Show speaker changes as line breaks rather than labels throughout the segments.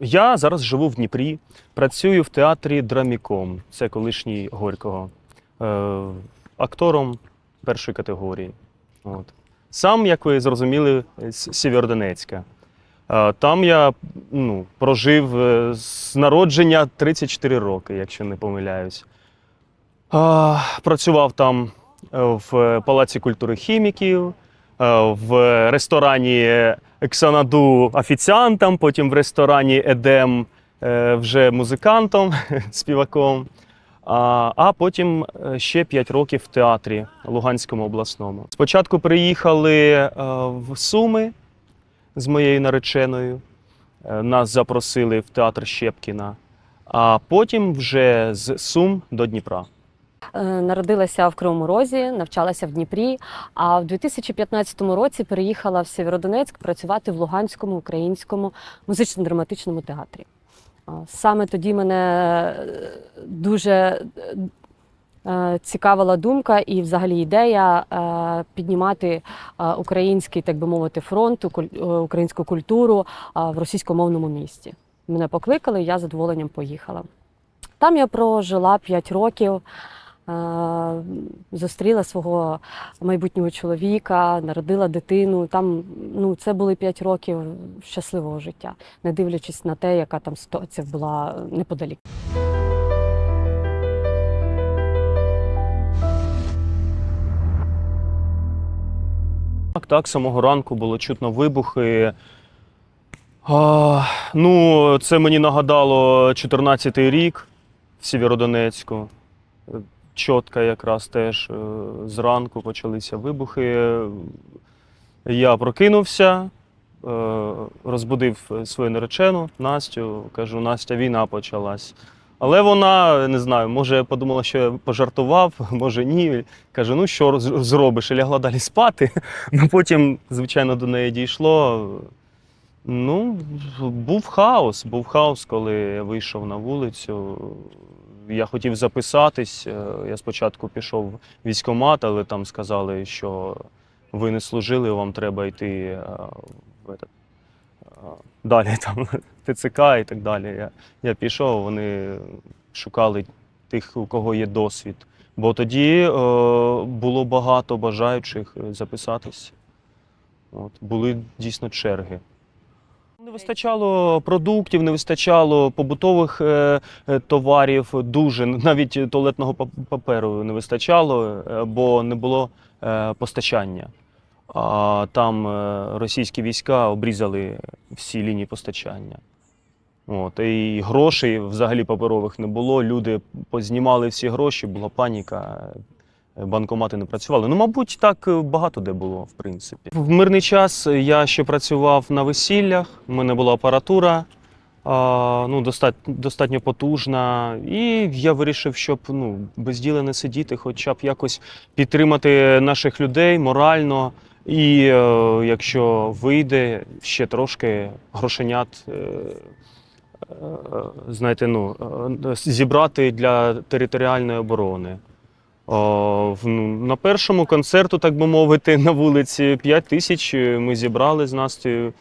Я зараз живу в Дніпрі, працюю в театрі Драміком, це колишній Горького, е, актором першої категорії. От. Сам, як ви зрозуміли, з Сєвєродонецька. Е, Там я ну, прожив е, з народження 34 роки, якщо не помиляюсь. А, Працював там е, в Палаці культури хіміків, е, в ресторані Ексанаду офіціантом, потім в ресторані Едем е, вже музикантом, співаком. А, потім е, ще 5 років в театрі Луганському обласному. Спочатку приїхали е, в Суми з моєю нареченою. Е, Нас запросили в театр Щепкіна, а потім вже з Сум до Дніпра.
Е, Народилася в Кривому Розі, навчалася в Дніпрі. А в 2015 році переїхала в Сєвєродонецьк працювати в Луганському українському музично-драматичному театрі. Саме тоді мене е, дуже е, цікавила думка і взагалі ідея е, піднімати е, український, так би мовити, фронт, е, українську культуру е, в російськомовному місті. Мене покликали, я задоволенням поїхала. Там я прожила 5 років. Е, Зустріла свого майбутнього чоловіка, народила дитину. Там ну це були 5 років щасливого життя, не дивлячись на те, яка там ситуація була неподалік.
Так, так, самого ранку було чутно вибухи. А, ну, це мені нагадало 14-й рік в Сєвєродонецьку. Чотка якраз теж е, зранку почалися вибухи. Я прокинувся, е, розбудив свою наречену Настю. Кажу, Настя, війна почалась. Але вона, не знаю, може подумала, що я пожартував, може ні. Каже, ну що зробиш? І лягла далі спати. Ну потім, звичайно, до неї дійшло. Ну, був хаос. Був хаос, коли я вийшов на вулицю. Я хотів записатись. е, Я спочатку пішов в військкомат, але там сказали, що ви не служили, вам треба йти е, в этот, е, далі там ТЦК і так далі. Я, я пішов, вони шукали тих, у кого є досвід. Бо тоді е, було багато бажаючих записатись. От, були дійсно черги. Не вистачало продуктів, не вистачало побутових е, е, товарів, дуже навіть туалетного паперу не вистачало, е, бо не було постачання. А там російські війська обрізали всі лінії постачання. От, і грошей взагалі паперових не було. Люди познімали всі гроші, була паніка. Е, Банкомати не працювали. Ну, мабуть, так е, багато де було, в принципі. В мирний час я ще працював на весіллях, у мене була апаратура ну, достатньо, достатньо потужна. І я вирішив, щоб ну, без діла не сидіти, хоча б якось підтримати наших людей морально. І е, якщо вийде ще трошки грошенят, е, е, знаєте, ну, е, зібрати для територіальної оборони. Ну, на першому концерту, так би мовити, на вулиці 5 тисяч ми зібрали з Настею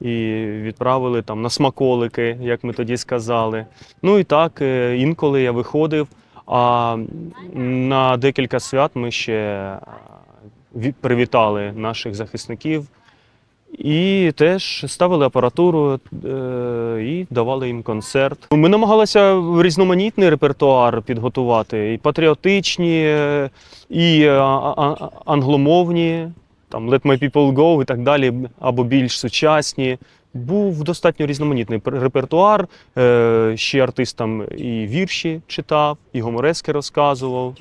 і відправили там на смаколики, як ми тоді сказали. Ну і так, е, інколи я виходив. А на декілька свят ми ще е, привітали наших захисників і теж ставили апаратуру е, і давали їм концерт. Ми намагалися різноманітний репертуар підготувати, і патріотичні, е, і е, англомовні, там Let My People Go і так далі, або більш сучасні. Був достатньо різноманітний репертуар. Ще артистам і вірші читав, і гуморески розказував.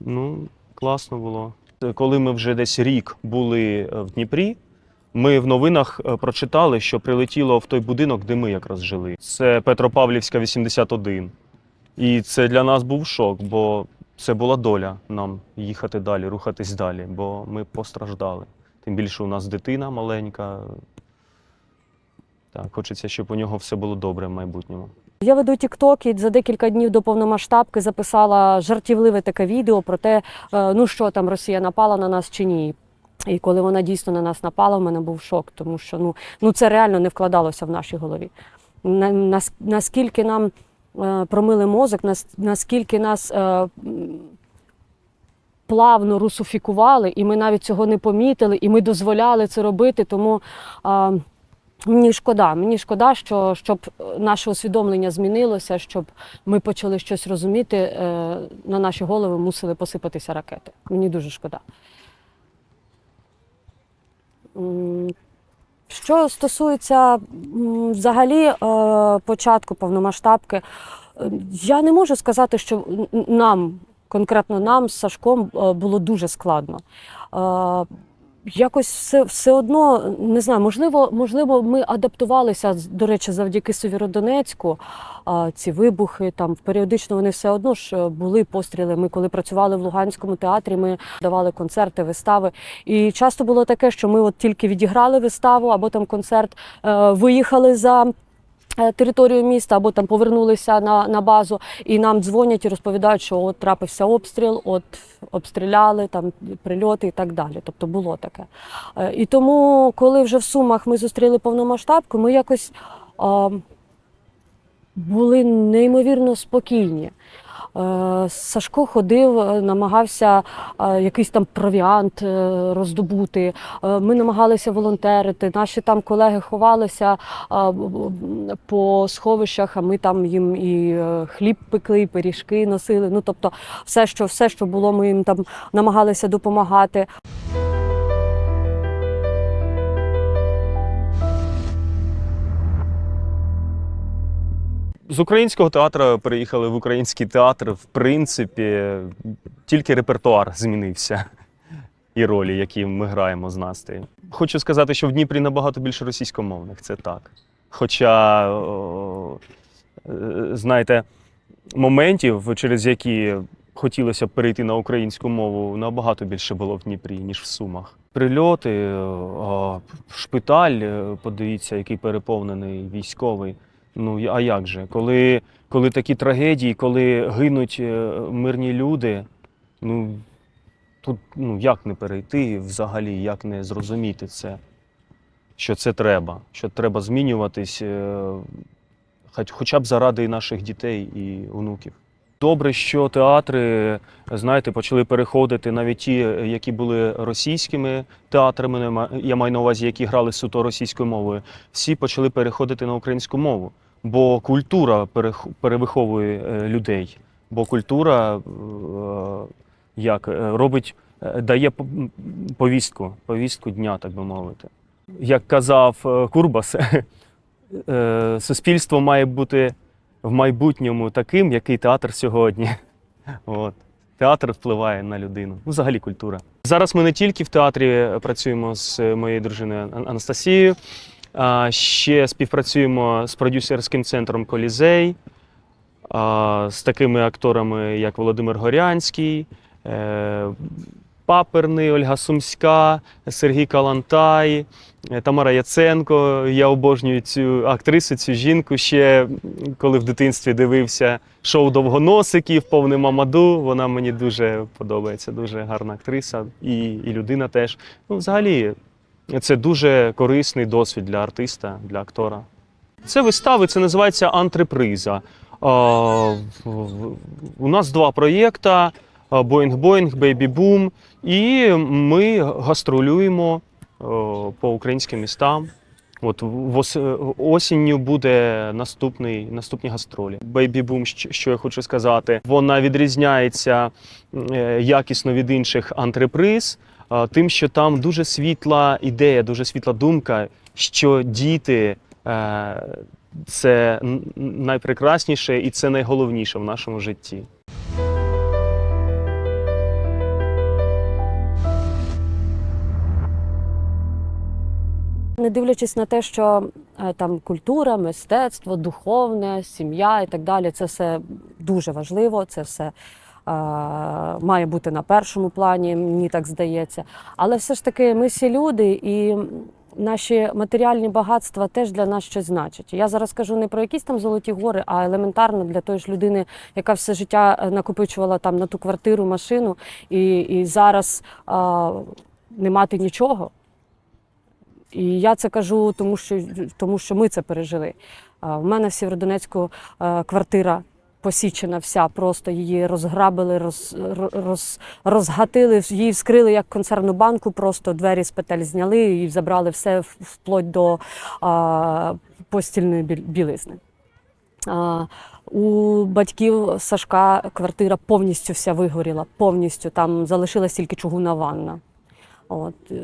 Ну, класно було. Коли ми вже десь рік були в Дніпрі, ми в новинах е, прочитали, що прилетіло в той будинок, де ми якраз жили. Це Петропавлівська, 81. І це для нас був шок, бо це була доля нам їхати далі, рухатись далі, бо ми постраждали. Тим більше у нас дитина маленька. Так, хочеться, щоб у нього все було добре в майбутньому.
Я веду TikTok і за декілька днів до повномасштабки записала жартівливе таке відео про те, е, ну що там Росія напала на нас чи ні. І коли вона дійсно на нас напала, в мене був шок, тому що ну, ну це реально не вкладалося в нашій голові. на- нас- наскільки нам е, промили мозок, нас- наскільки нас е, плавно русифікували, і ми навіть цього не помітили, і ми дозволяли це робити. Тому мені шкода, мені шкода, що щоб наше усвідомлення змінилося, щоб ми почали щось розуміти, е, на наші голови мусили посипатися ракети. Мені дуже шкода. Що стосується взагалі е, початку повномасштабки, е, я не можу сказати, що нам, конкретно нам з Сашком, е, було дуже складно. Якось все, все одно не знаю, можливо, можливо, ми адаптувалися до речі, завдяки Сєвєродонецьку. А, ці вибухи там періодично вони все одно ж е, були постріли. Ми коли працювали в Луганському театрі, ми давали концерти, вистави. І часто було таке, що ми от тільки відіграли виставу або там концерт, е, виїхали за. Е, Територію міста або там повернулися на, на базу, і нам дзвонять і розповідають, що от трапився обстріл, от обстріляли там прильоти і так далі. Тобто було таке. Е, І тому, коли вже в Сумах ми зустріли повномасштабку, ми якось а, були неймовірно спокійні. Е, Сашко ходив, е, намагався е, якийсь там провіант роздобути. Ми намагалися волонтерити. Наші там колеги ховалися по сховищах, а ми там їм і хліб пекли, і пиріжки носили. Ну тобто, все, що все, що було, ми їм там намагалися допомагати.
З українського театру переїхали в український театр. В принципі, тільки репертуар змінився і ролі, які ми граємо з Настею. Хочу сказати, що в Дніпрі набагато більше російськомовних, це так. Хоча, е, знаєте, моментів, через які хотілося б перейти на українську мову, набагато більше було в Дніпрі, ніж в Сумах. Прильоти, шпиталь, е, подивіться, який переповнений військовий. Ну а як же? Коли, коли такі трагедії, коли гинуть е, мирні люди, ну тут ну, як не перейти взагалі, як не зрозуміти це, що це треба, що треба змінюватись, е, хоча б заради наших дітей і онуків. Добре, що театри, знаєте, почали переходити навіть ті, які були російськими театрами, я маю на увазі, які грали суто російською мовою, всі почали переходити на українську мову. Бо культура перевиховує е, людей. Бо культура е, як, е, робить, дає повістку, повістку дня, так би мовити. Як казав Курбас, суспільство має бути в майбутньому таким, який театр сьогодні. От. Театр впливає на людину. Ну, взагалі культура. Зараз ми не тільки в театрі працюємо з моєю дружиною Ан- Анастасією, ще співпрацюємо з продюсерським центром Колізей, з такими акторами, як Володимир Горянський, е, Паперний, Ольга Сумська, Сергій Калантай, е, Тамара Яценко. Я обожнюю цю актрису, цю жінку. Ще коли в дитинстві дивився шоу Довгоносиків, повне Мамаду. Вона мені дуже подобається, дуже гарна актриса і, і людина теж. Ну, взагалі, це дуже корисний досвід для артиста, для актора. Це вистави, це називається антреприза. У нас два проєкти: Boeing, Baby Boom. І ми гастролюємо по українським містам. От осінню буде наступний, наступні гастролі. Baby Boom, що- я хочу сказати, вона відрізняється е, якісно від інших антреприз, тим, що там дуже світла ідея, дуже світла думка, що діти е, це найпрекрасніше і це найголовніше в нашому житті.
Не дивлячись на те, що е, там культура, мистецтво, духовне, сім'я і так далі, це все дуже важливо, це все має бути на першому плані, мені так здається. Але все ж таки ми всі люди, і наші матеріальні багатства теж для нас щось значать. Я зараз кажу не про якісь там золоті гори, а елементарно для тої ж людини, яка все життя е, накопичувала там на ту квартиру, машину, і, і зараз е, не мати нічого. І я це кажу, тому що, тому що ми це пережили. А в мене в Сєвєродонецьку е, квартира посічена вся, просто її розграбили, роз, роз, розгатили, її вскрили як консервну банку, просто двері з петель зняли і забрали все вплоть до а, постільної білизни. А, у батьків Сашка квартира повністю вся вигоріла, повністю там залишилась тільки чугунна ванна. От, е,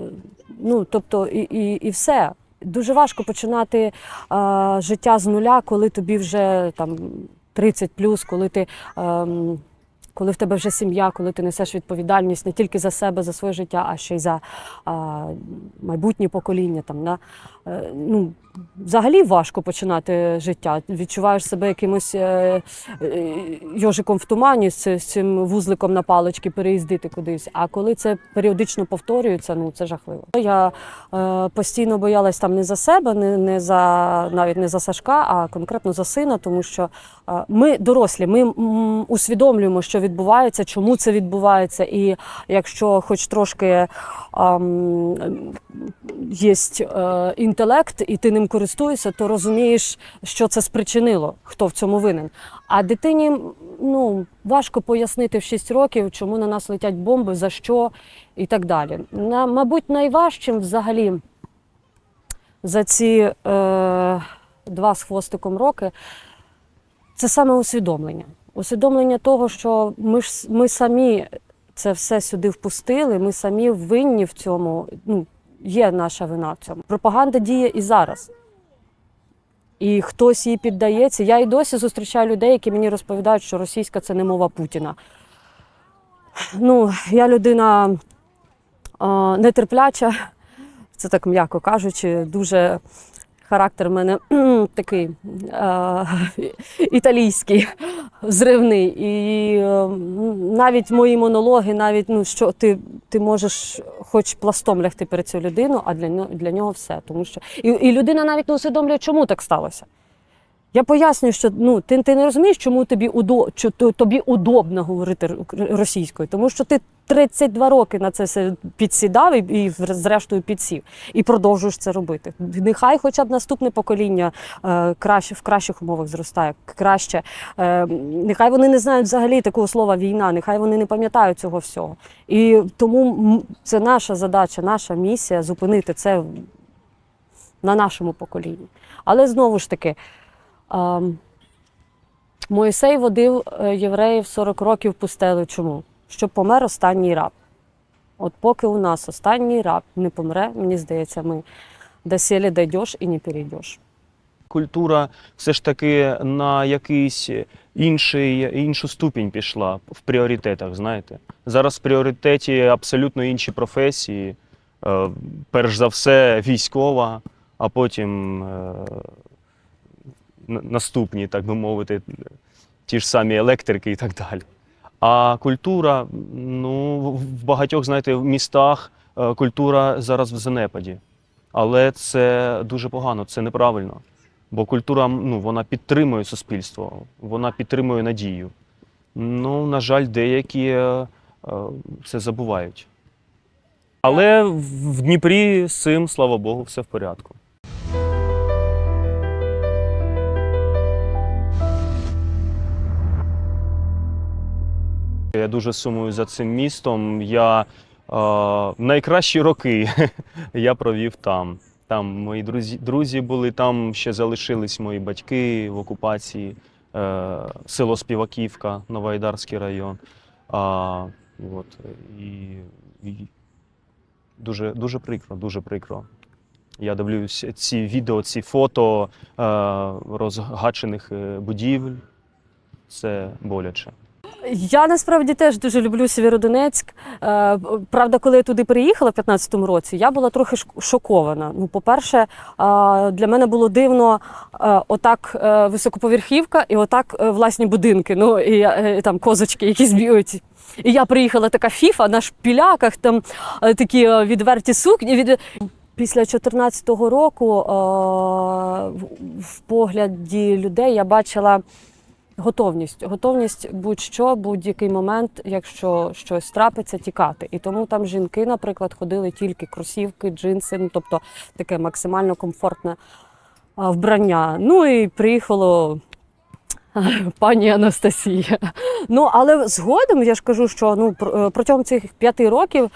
ну, тобто, і, і, і все. Дуже важко починати а, життя з нуля, коли тобі вже там 30 плюс, коли ти. ем, коли в тебе вже сім'я, коли ти несеш відповідальність не тільки за себе, за своє життя, а ще й за а, майбутнє покоління. Там, да? Е, ну, взагалі важко починати життя. Відчуваєш себе якимось е, е, йожиком в тумані з, цим вузликом на палички переїздити кудись. А коли це періодично повторюється, ну це жахливо. Я е, постійно боялась там не за себе, не, не за навіть не за Сашка, а конкретно за сина, тому що е, ми дорослі, ми м, усвідомлюємо, що відбувається, чому це відбувається, і якщо хоч трошки є е, інтелект, і ти ним користуєшся, то розумієш, що це спричинило, хто в цьому винен. А дитині ну, важко пояснити в 6 років, чому на нас летять бомби, за що і так далі. На, мабуть, найважчим взагалі за ці е, два з хвостиком роки це саме усвідомлення. Усвідомлення того, що ми ж ми самі це все сюди впустили, ми самі винні в цьому. Ну, є наша вина в цьому. Пропаганда діє і зараз. І хтось їй піддається. Я і досі зустрічаю людей, які мені розповідають, що російська це не мова Путіна. Ну, я людина нетерпляча, це так м'яко кажучи, дуже характер в мене такий а, італійський, зривний. І е, навіть мої монологи, навіть ну, що ти, ти можеш хоч пластом лягти перед цю людину, а для для нього все. Тому що і, і людина навіть не усвідомлює, чому так сталося. Я пояснюю, що ну, ти, ти не розумієш, чому тобі, удо, що тобі удобно говорити російською, тому що ти 32 роки на це все підсідав і, і зрештою підсів, і продовжуєш це робити. Нехай хоча б наступне покоління е, краще, в кращих умовах зростає, краще. Е, нехай вони не знають взагалі такого слова війна, нехай вони не пам'ятають цього всього. І тому це наша задача, наша місія зупинити це на нашому поколінні. Але знову ж таки. Моїсей водив е, євреїв 40 років пустелю. Чому? Щоб помер останній раб. От поки у нас останній раб не помре, мені здається, ми до селі дійдеш і не перейдеш.
Культура все ж таки на якийсь інший, іншу ступінь пішла в пріоритетах, знаєте. Зараз в пріоритеті абсолютно інші професії. Е, Перш за все, військова, а потім е, наступні, так би мовити, ті ж самі електрики і так далі. А культура, ну, в багатьох, знаєте, в містах е, культура зараз в занепаді. Але це дуже погано, це неправильно. Бо культура ну, вона підтримує суспільство, вона підтримує надію. Ну, на жаль, деякі е, е, це забувають. Але в в Дніпрі з цим, слава Богу, все в порядку. Я дуже сумую за цим містом. Я е, найкращі роки я провів там. Там мої друзі, друзі були, там ще залишились мої батьки в окупації, е, село Співаківка, Новоайдарський район. А, от, і, і дуже, дуже прикро, дуже прикро. Я дивлюсь ці відео, ці фото е, розгачених е, будівель. Це боляче.
Я насправді теж дуже люблю Сєвєродонецьк. Е, Правда, коли я туди приїхала в 15-му році, я була трохи шокована. Ну, по-перше, е, для мене було дивно е, отак високоповерхівка і отак власні будинки. Ну і там козочки, якісь б'ють. І я приїхала така фіфа на шпіляках, там такі відверті сукні. Від... Після 14-го року в погляді людей я бачила готовність. Готовність будь-що, будь-який момент, якщо щось трапиться, тікати. І тому там жінки, наприклад, ходили тільки кросівки, джинси, ну тобто таке максимально комфортне вбрання. Ну і приїхало пані Анастасія. Ну, але згодом я ж кажу, що ну е, протягом цих п'яти років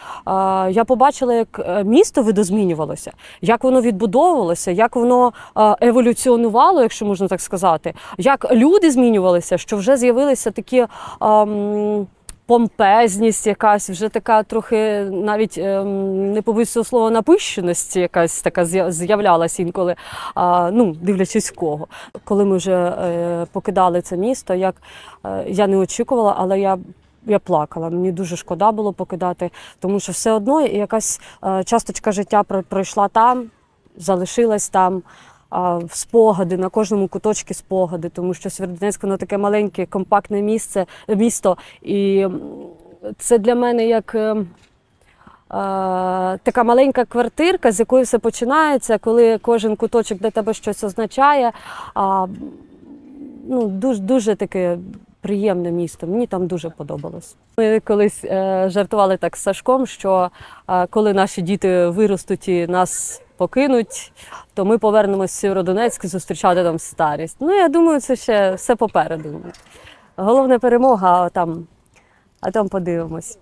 я побачила, як е, місто видозмінювалося, як воно відбудовувалося, як воно еволюціонувало, якщо можна так сказати, як люди змінювалися, що вже з'явилися такі. Помпезність якась, вже така трохи навіть ем, не побоюсь слова напищеність якась така з'я- з'являлася інколи, а, ну, дивлячись в кого. Коли ми вже е, покидали це місто, як е, я не очікувала, але я. Я плакала, мені дуже шкода було покидати, тому що все одно якась е, часточка життя про- пройшла там, залишилась там. Спогади на кожному куточці спогади, тому що Сєвєродонецьк воно таке маленьке, компактне місце, місто. І це для мене як е, така маленька квартирка, з якої все починається, коли кожен куточок для тебе щось означає. А, ну, дуже, дуже таке приємне місто. Мені там дуже подобалось. Ми колись е, жартували так з Сашком, що е, коли наші діти виростуть і нас покинуть, то ми повернемось в Сєвєродонецьк зустрічати там старість. Ну, я думаю, це ще все попереду. Головне перемога, а там, а там подивимось.